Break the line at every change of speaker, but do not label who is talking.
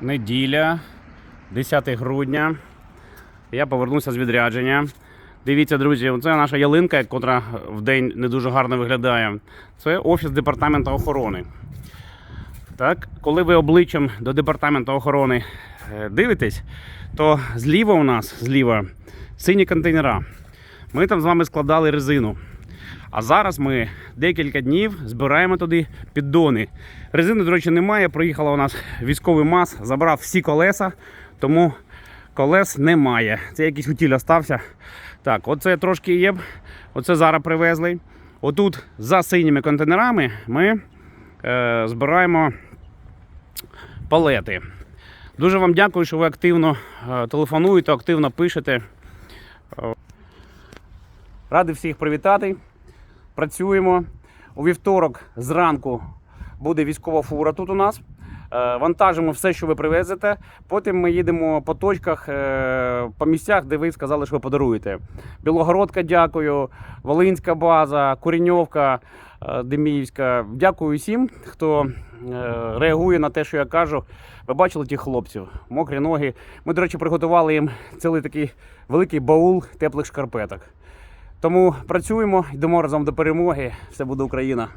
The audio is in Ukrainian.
неділя, 10 грудня. Я повернувся з відрядження. Дивіться, друзі, це наша ялинка, яка в день не дуже гарно виглядає. Це офіс департаменту охорони. Так, коли ви обличчям до департаменту охорони е, дивитесь, то зліва у нас зліва сині контейнера. Ми там з вами складали резину. А зараз ми декілька днів збираємо туди піддони. Резини, до речі, немає. Проїхала у нас військовий мас, забрав всі колеса, тому колес немає. Це якийсь утіль остався. Так, оце трошки є. Оце зараз привезли. Отут за синіми контейнерами ми е, збираємо палети. Дуже вам дякую, що ви активно е, телефонуєте, активно пишете. Радий всіх привітати. Працюємо. У вівторок зранку буде військова фура тут у нас. Е, Вантажимо все, що ви привезете. Потім ми їдемо по точках, е, по місцях, де ви сказали, що ви подаруєте. Білогородка, дякую, Волинська база, Куріньовка, е, Деміївська. Дякую всім, хто реагує на те, що я кажу. Ви бачили тих хлопців, мокрі ноги. Ми, до речі, приготували їм цілий такий великий баул теплих шкарпеток. Тому працюємо, йдемо разом до перемоги. Все буде Україна.